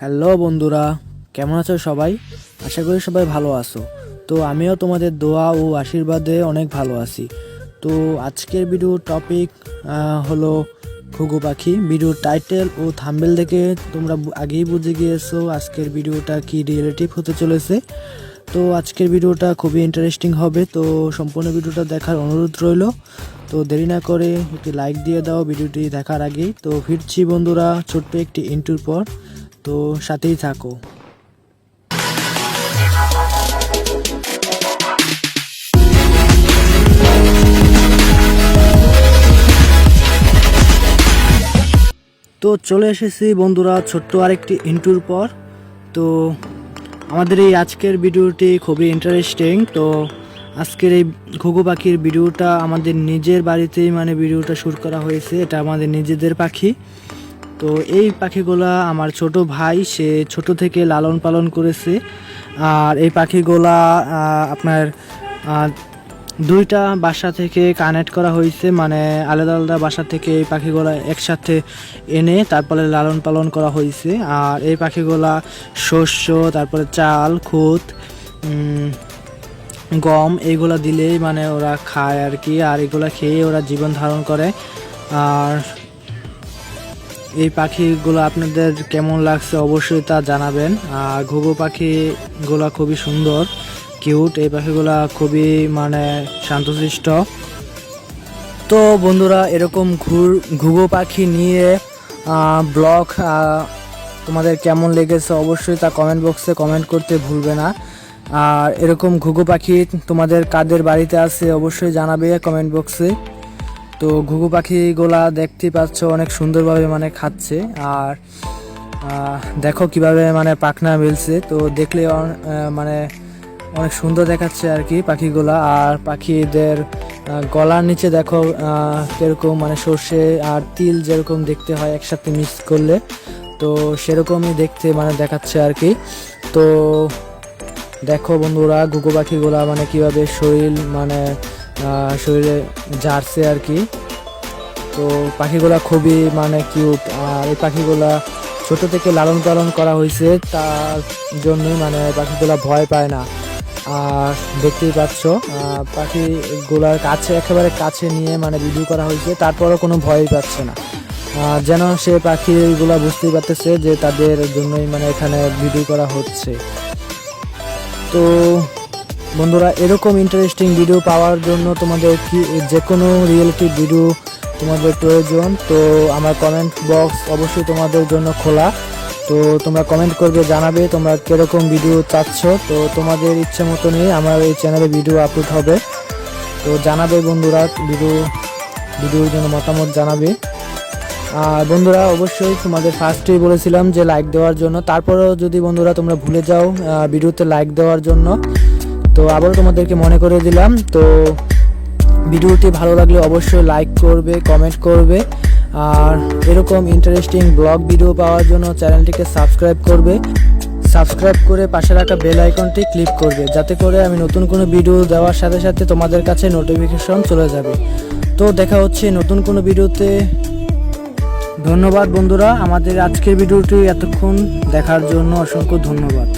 Hello বন্ধুরা, কেমন আছো সবাই? আশা করি সবাই ভালো আছো। তো আমিও তোমাদের দোয়া ও আশীর্বাদে অনেক ভালো আছি। তো আজকের ভিডিও টপিক হলো ঘুঘু পাখি। ভিডিওর টাইটেল ও থাম্বেল দেখে তোমরা আগেই বুঝে গিয়েছো আজকের ভিডিওটা কি রিলেটিভ হতে চলেছে। তো আজকের ভিডিওটা খুবই ইন্টারেস্টিং হবে। তো সম্পূর্ণ ভিডিওটা দেখার অনুরোধ রইল। তো দেরি না করে একটি লাইক দিয়ে দাও ভিডিওটি দেখার আগেই। তো ফিরছি বন্ধুরা ছোট্ট একটি ইন্টুর পর। তো সাথেই থাকো। তো চলে এসেছি বন্ধুরা ছোট্ট আরেকটি ইন্টুর পর। তো আমাদের এই আজকের ভিডিওটি খুবই ইন্টারেস্টিং তো আজকের এই ঘুঘু পাখির ভিডিওটা আমাদের নিজের বাড়িতেই মানে ভিডিওটা শ্যুট করা হয়েছে। এটা আমাদের নিজেদের পাখি। তো এই পাখিগুলা আমার ছোট ভাই, সে ছোট থেকে লালন পালন করেছে। আর এই পাখিগুলা আপনার দুইটা বাসা থেকে কানেক্ট করা হয়েছে। মানে আলাদা আলাদা বাসা থেকে এই পাখিগুলা একসাথে এনে তারপরে লালন পালন করা হয়েছে। আর এই পাখিগুলা শস্য, তারপরে চাল, খুদ গম এইগুলা দিলেই মানে ওরা খায় আর কি। আর এগুলো খেয়ে ওরা জীবন ধারণ করে। আর এই পাখিগুলো আপনাদের কেমন লাগছে অবশ্যই তা জানাবেন। আর ঘুঘু পাখিগুলো খুবই সুন্দর, কিউট। এই পাখিগুলা খুবই মানে শান্তশিষ্ট। তো বন্ধুরা, এরকম ঘুর ঘুঘু পাখি নিয়ে ব্লগ তোমাদের কেমন লেগেছে অবশ্যই তা কমেন্ট বক্সে কমেন্ট করতে ভুলবে না। আর এরকম ঘুঘু পাখি তোমাদের কাদের বাড়িতে আছে অবশ্যই জানাবে কমেন্ট বক্সে তো ঘুঘু পাখিগুলা দেখতে পাচ্ছ অনেক সুন্দরভাবে মানে খাচ্ছে। আর দেখো কীভাবে মানে পাখনা মিলছে। তো দেখলে মানে অনেক সুন্দর দেখাচ্ছে আর কি পাখিগুলা। আর পাখিদের গলার নিচে দেখো কীরকম মানে সর্ষে আর তিল যেরকম দেখতে হয় একসাথে মিক্স করলে, তো সেরকমই দেখতে মানে দেখাচ্ছে আর কি তো দেখো বন্ধুরা, ঘুঘু পাখিগুলা মানে কীভাবে শরীর মানে শরীরে জারছে আর কি। তো পাখিগুলা খুবই মানে কিউট আর এই পাখিগুলা ছোট থেকে লালন পালন করা হয়েছে, তার জন্যই মানে পাখিগুলা ভয় পায় না। আর দেখতেই পাচ্ছ পাখিগুলার কাছে, একেবারে কাছে নিয়ে মানে ভিডিও করা হয়েছে, তারপরও কোনো ভয়ই পাচ্ছে না। যেন সে পাখিগুলা বুঝতেই পারতেছে যে তাদের জন্যই মানে এখানে ভিডিও করা হচ্ছে। তো বন্ধুরা, এরকম ইন্টারেস্টিং ভিডিও পাওয়ার জন্য তোমাদের কি যে কোনো রিয়েলিটি ভিডিও তোমাদের প্রয়োজন, তো আমার কমেন্ট বক্স অবশ্যই তোমাদের জন্য খোলা। তো তোমরা কমেন্ট করবে, জানাবে তোমরা কীরকম ভিডিও চাচ্ছ। তো তোমাদের ইচ্ছে মতনই আমার এই চ্যানেলে ভিডিও আপলোড হবে। তো জানাবে বন্ধুরা ভিডিও ভিডিওর জন্য মতামত জানাবে। আর বন্ধুরা, অবশ্যই তোমাদের ফার্স্টেই বলেছিলাম যে লাইক দেওয়ার জন্য। তারপরেও যদি বন্ধুরা তোমরা ভুলে যাও ভিডিওতে লাইক দেওয়ার জন্য তো আবারও তোমাদেরকে মনে করে দিলাম, তো ভিডিওটি ভালো লাগলে অবশ্যই লাইক করবে কমেন্ট করবে, আর এরকম ইন্টারেস্টিং ব্লগ ভিডিও পাওয়ার জন্য চ্যানেলটিকে সাবস্ক্রাইব করবে সাবস্ক্রাইব করে পাশে রাখা বেল আইকনটি ক্লিক করবে, যাতে করে আমি নতুন কোনো ভিডিও দেওয়ার সাথে সাথে তোমাদের কাছে নোটিফিকেশন চলে যাবে। তো দেখা হচ্ছে নতুন কোনো ভিডিওতে ধন্যবাদ বন্ধুরা, আমাদের আজকের ভিডিওটি এতক্ষণ দেখার জন্য অসংখ্য ধন্যবাদ।